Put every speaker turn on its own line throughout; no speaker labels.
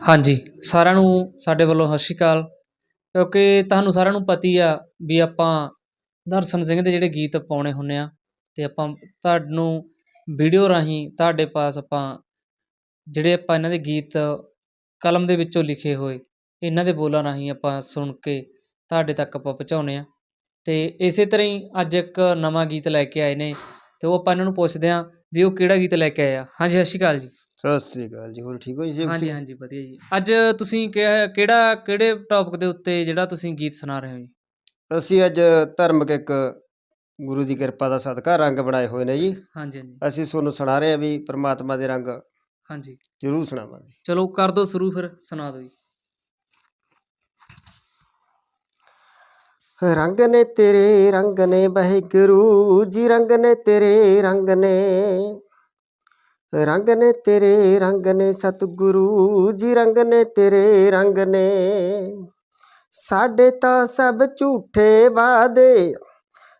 ਹਾਂਜੀ, ਸਾਰਿਆਂ ਨੂੰ ਸਾਡੇ ਵੱਲੋਂ ਸਤਿ ਸ਼੍ਰੀ ਅਕਾਲ। ਕਿਉਂਕਿ ਤੁਹਾਨੂੰ ਸਾਰਿਆਂ ਨੂੰ ਪਤੀ ਆ ਵੀ ਆਪਾਂ ਦਰਸ਼ਨ ਸਿੰਘ ਦੇ ਜਿਹੜੇ ਗੀਤ ਪਾਉਣੇ ਹੁੰਨੇ ਆ ਤੇ ਆਪਾਂ ਤੁਹਾਨੂੰ ਵੀਡੀਓ ਰਾਹੀਂ ਤੁਹਾਡੇ ਪਾਸ ਆਪਾਂ ਜਿਹੜੇ ਆਪਾਂ ਇਹਨਾਂ ਦੇ ਗੀਤ ਕਲਮ ਦੇ ਵਿੱਚੋਂ ਲਿਖੇ ਹੋਏ, ਇਹਨਾਂ ਦੇ ਬੋਲਾਂ ਰਾਹੀਂ ਆਪਾਂ ਸੁਣ ਕੇ ਤੁਹਾਡੇ ਤੱਕ ਆਪਾਂ ਪਹੁੰਚਾਉਂਦੇ ਆ। ਤੇ ਇਸੇ ਤਰ੍ਹਾਂ ਹੀ ਅੱਜ ਇੱਕ ਨਵਾਂ ਗੀਤ ਲੈ ਕੇ ਆਏ ਨੇ ਤੇ ਉਹ ਆਪਾਂ ਇਹਨਾਂ ਨੂੰ ਪੁੱਛਦੇ ਆ ਵੀ ਉਹ ਕਿਹੜਾ ਗੀਤ ਲੈ ਕੇ ਆਏ ਆ। ਹਾਂਜੀ, ਸਤਿ ਸ਼੍ਰੀ ਅਕਾਲ ਜੀ।
ਸਤਿ ਸ੍ਰੀ ਅਕਾਲ ਜੀ ਹੋਰ ਠੀਕ ਹੋ ਜੀ
ਹਾਂਜੀ ਹਾਂਜੀ ਵਧੀਆ ਜੀ। ਅੱਜ ਤੁਸੀਂ ਕਿਹੜਾ ਕਿਹੜੇ ਟੌਪਿਕ ਦੇ ਉੱਤੇ ਜਿਹੜਾ ਤੁਸੀਂ ਗੀਤ ਸੁਣਾ ਰਹੇ ਹੋ ਜੀ?
ਅਸੀਂ ਅੱਜ ਧਾਰਮਿਕ ਇੱਕ ਗੁਰੂ ਦੀ ਕਿਰਪਾ ਦਾ ਸਦਕਾ ਰੰਗ ਬਣਾਏ ਹੋਏ ਨੇ ਜੀ।
ਹਾਂਜੀ ਹਾਂਜੀ।
ਅਸੀਂ ਤੁਹਾਨੂੰ ਸੁਣਾ ਰਹੇ ਹਾਂ ਵੀ ਪ੍ਰਮਾਤਮਾ ਦੇ ਰੰਗ
ਹਾਂਜੀ।
ਜ਼ਰੂਰ ਸੁਣਾਵਾਂਗੇ।
ਚਲੋ ਕਰ ਦਿਓ ਸ਼ੁਰੂ ਫਿਰ ਸੁਣਾ ਦਿਓ ਜੀ।
ਰੰਗ ਨੇ ਤੇਰੇ ਰੰਗ ਨੇ ਵਾਹਿਗੁਰੂ ਜੀ ਰੰਗ ਨੇ ਤੇਰੇ ਰੰਗ ਨੇ ਰੰਗ ਨੇ ਤੇਰੇ, ਰੰਗ ਨੇ ਸਤਿਗੁਰੂ, ਜੀ ਰੰਗ ਨੇ ਤੇਰੇ, ਰੰਗ ਨੇ। ਸਾਡੇ ਤਾਂ ਸਭ ਝੂਠੇ ਵਾਦੇ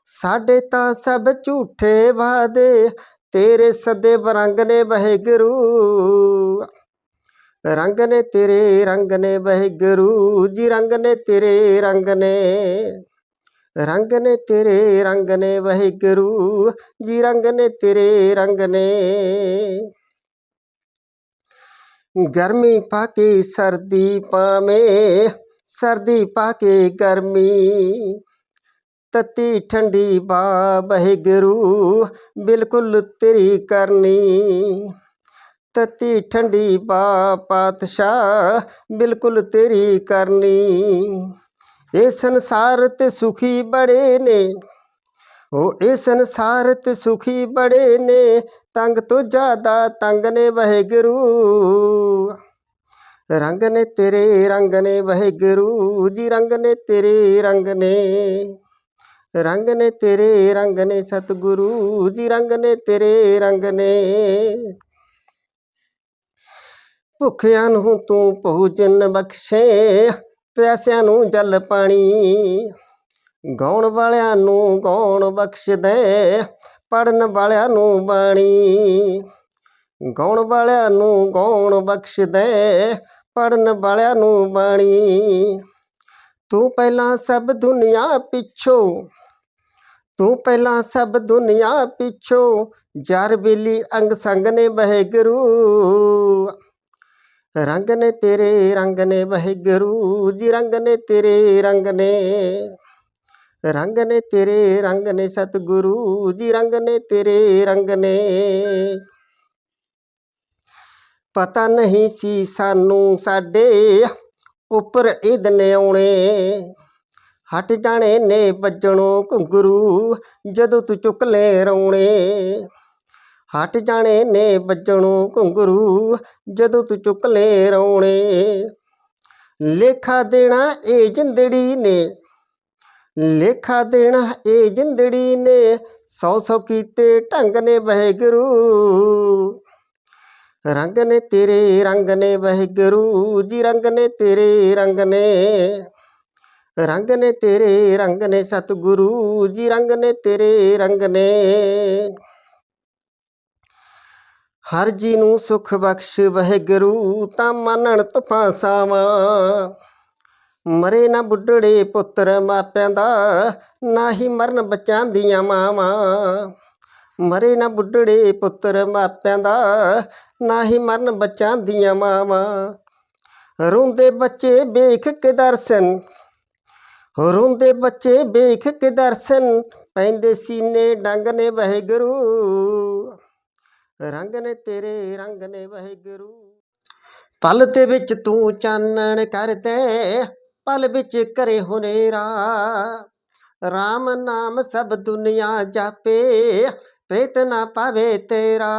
ਸਾਡੇ ਤਾਂ ਸਭ ਝੂਠੇ ਵਾਦੇ ਤੇਰੇ ਸਦੇ ਬਰੰਗ ਨੇ ਵਾਹਿਗੁਰੂ। ਰੰਗ ਨੇ ਤੇਰੇ, ਰੰਗ ਨੇ ਵਾਹਿਗੁਰੂ, ਜੀ ਰੰਗ ਨੇ ਤੇਰੇ, ਰੰਗ ਨੇ। ਰੰਗ ਨੇ ਤੇਰੇ, ਰੰਗ ਨੇ ਵਾਹਿਗੁਰੂ, ਜੀ ਰੰਗ ਨੇ ਤੇਰੇ, ਰੰਗ ਨੇ। ਗਰਮੀ ਪਾ ਕੇ ਸਰਦੀ ਪਾਵੇਂ, ਸਰਦੀ ਪਾ ਕੇ ਗਰਮੀ। ਤਤੀ ਠੰਡੀ ਬਾ ਵਾਹਿਗੁਰੂ, ਬਿਲਕੁਲ ਤੇਰੀ ਕਰਨੀ। ਤਤੀ ਠੰਡੀ ਬਾ ਪਾਤਸ਼ਾਹ, ਬਿਲਕੁਲ ਤੇਰੀ ਕਰਨੀ। ਇਹ ਸੰਸਾਰ ਤੇ ਸੁਖੀ ਬੜੇ ਨੇ। ਉਹ ਇਹ ਸੰਸਾਰ ਤੇ ਸੁਖੀ ਬੜੇ ਨੇ, ਤੰਗ ਤੋਂ ਜ਼ਿਆਦਾ ਤੰਗ ਨੇ ਵਾਹਿਗੁਰੂ। ਰੰਗ ਨੇ ਤੇਰੇ, ਰੰਗ ਨੇ ਵਾਹਿਗੁਰੂ, ਜੀ ਰੰਗ ਨੇ ਤੇਰੇ, ਰੰਗ ਨੇ। ਰੰਗ ਨੇ ਤੇਰੇ, ਰੰਗ ਨੇ ਸਤਿਗੁਰੂ, ਜੀ ਰੰਗ ਨੇ ਤੇਰੇ, ਰੰਗ ਨੇ। ਭੁੱਖਿਆਂ ਨੂੰ ਤੂੰ ਭੋਜਨ ਬਖਸ਼ੇ ਪਿਆਸਿਆਂ ਨੂੰ ਜਲ ਪਾਣੀ। ਗਾਉਣ ਵਾਲਿਆਂ ਨੂੰ ਗਾਉਣ ਬਖਸ਼ ਦੇ ਪੜਨ ਵਾਲਿਆਂ ਨੂੰ ਬਾਣੀ। ਗਾਉਣ ਵਾਲਿਆਂ ਨੂੰ ਗਾਉਣ ਬਖਸ਼ ਦੇ ਪੜਨ ਵਾਲਿਆਂ ਨੂੰ ਬਾਣੀ। ਤੂੰ ਪਹਿਲਾਂ ਸਭ ਦੁਨੀਆ ਪਿੱਛੋਂ, ਤੂੰ ਪਹਿਲਾਂ ਸਭ ਦੁਨੀਆ ਪਿੱਛੋਂ, ਜਰ ਬੇਲੀ ਅੰਗ ਸੰਗ ਨੇ ਵਾਹਿਗੁਰੂ ਰੰਗ ਨੇ ਤੇਰੇ, ਰੰਗ ਨੇ ਵਾਹਿਗੁਰੂ ਜੀ, ਰੰਗ ਨੇ ਤੇਰੇ, ਰੰਗ ਨੇ। ਰੰਗ ਨੇ ਤੇਰੇ, ਰੰਗ ਨੇ ਸਤਿਗੁਰੂ ਜੀ, ਰੰਗ ਨੇ ਤੇਰੇ, ਰੰਗ ਨੇ। ਪਤਾ ਨਹੀਂ ਸੀ ਸਾਨੂੰ ਸਾਡੇ ਉੱਪਰ ਈਦ ਨੇ ਆਉਣੇ। ਹਟ ਜਾਣੇ ਨੇ ਵੱਜਣੋਂ ਘੁੰਗਰੂ ਜਦੋਂ ਤੂੰ ਚੁੱਕ ਲੈ ਰੌਣੇ। ਹਟ ਜਾਣੇ ਨੇ ਵੱਜਣੋਂ ਘੁੰਗਰੂ, ਜਦੋਂ ਤੂੰ ਚੁੱਕ ਲੈ ਰੌਣੇ। ਲੇਖਾ ਦੇਣਾ ਏ ਜਿੰਦੜੀ ਨੇ, ਲੇਖਾ ਦੇਣਾ ਏ ਜਿੰਦੜੀ ਨੇ, ਸੌ ਸੌ ਕੀਤੇ ਢੰਗ ਨੇ ਵਾਹਿਗੁਰੂ। ਰੰਗ ਨੇ ਤੇਰੇ ਰੰਗ ਨੇ ਵਹਿਗੁਰੂ, ਜੀ ਰੰਗ ਨੇ ਤੇਰੇ ਰੰਗ ਨੇ। ਰੰਗ ਨੇ ਤੇਰੇ ਰੰਗ ਨੇ ਸਤਿਗੁਰੂ, ਜੀ ਰੰਗ ਨੇ ਤੇਰੇ ਰੰਗ ਨੇ। ਹਰ ਜੀ ਨੂੰ ਸੁਖ ਬਖਸ਼ ਵਹਿਗੁਰੂ, ਤਾਂ ਮੰਨਣ ਤੁਫਾਂ ਸਾਵਾਂ। ਮਰੇ ਨਾ ਬੁੱਢੜੇ ਪੁੱਤਰ ਮਾਪਿਆਂ ਦਾ, ਨਾ ਹੀ ਮਰਨ ਬੱਚਿਆਂ ਦੀਆਂ ਮਾਵਾਂ। ਮਰੇ ਨਾ ਬੁੱਢੜੇ ਪੁੱਤਰ ਮਾਪਿਆਂ ਦਾ, ਨਾ ਹੀ ਮਰਨ ਬੱਚਿਆਂ ਦੀਆਂ ਮਾਵਾਂ। ਰੋਂਦੇ ਬੱਚੇ ਵੇਖ ਕੇ ਦਰਸ਼ਨ, ਰੋਂਦੇ ਬੱਚੇ ਵੇਖ ਕੇ ਦਰਸ਼ਨ, ਪੈਂਦੇ ਸੀਨੇ ਡੰਗ ਨੇ ਵਾਹਿਗੁਰੂ। ਰੰਗ ਨੇ ਤੇਰੇ, ਰੰਗ ਨੇ ਵਾਹਿਗੁਰੂ। ਪਲ ਤੇ ਵਿੱਚ ਤੂੰ ਚਾਨਣ ਕਰਦੇ ਪਲ ਵਿੱਚ ਕਰੇ ਹੁਨੇਰਾ RAM ਨਾਮ ਸਭ ਦੁਨੀਆ ਜਾਪੇ, ਪ੍ਰੇਤ ਨਾ ਪਾਵੇ ਤੇਰਾ।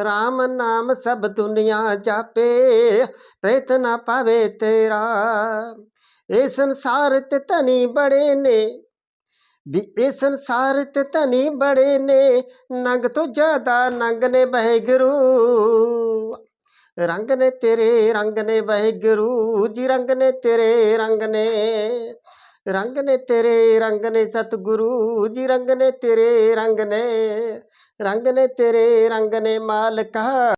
RAM ਨਾਮ ਸਭ ਦੁਨੀਆ ਜਾਪੇ, ਪ੍ਰੇਤ ਨਾ ਪਾਵੇ ਤੇਰਾ। ਇਹ ਸੰਸਾਰ ਤੇ ਧਨੀ ਬੜੇ ਨੇ ਵੀ ਇਹ ਸੰਸਾਰ ਤੇ ਧਨੀ ਬੜੇ ਨੇ, ਨੰਗ ਤੋਂ ਜ਼ਿਆਦਾ ਨੰਗ ਨੇ ਵਾਹਿਗੁਰੂ। ਰੰਗ ਨੇ ਤੇਰੇ, ਰੰਗ ਨੇ ਵਾਹਿਗੁਰੂ। ਜੀ ਰੰਗ ਨੇ ਤੇਰੇ, ਰੰਗ ਨੇ। ਰੰਗ ਨੇ ਤੇਰੇ, ਰੰਗ ਨੇ ਸਤਿਗੁਰੂ। ਜੀ ਰੰਗ ਨੇ ਤੇਰੇ, ਰੰਗ ਨੇ। ਰੰਗ ਨੇ ਤੇਰੇ, ਰੰਗ ਨੇ ਮਾਲਕਾ।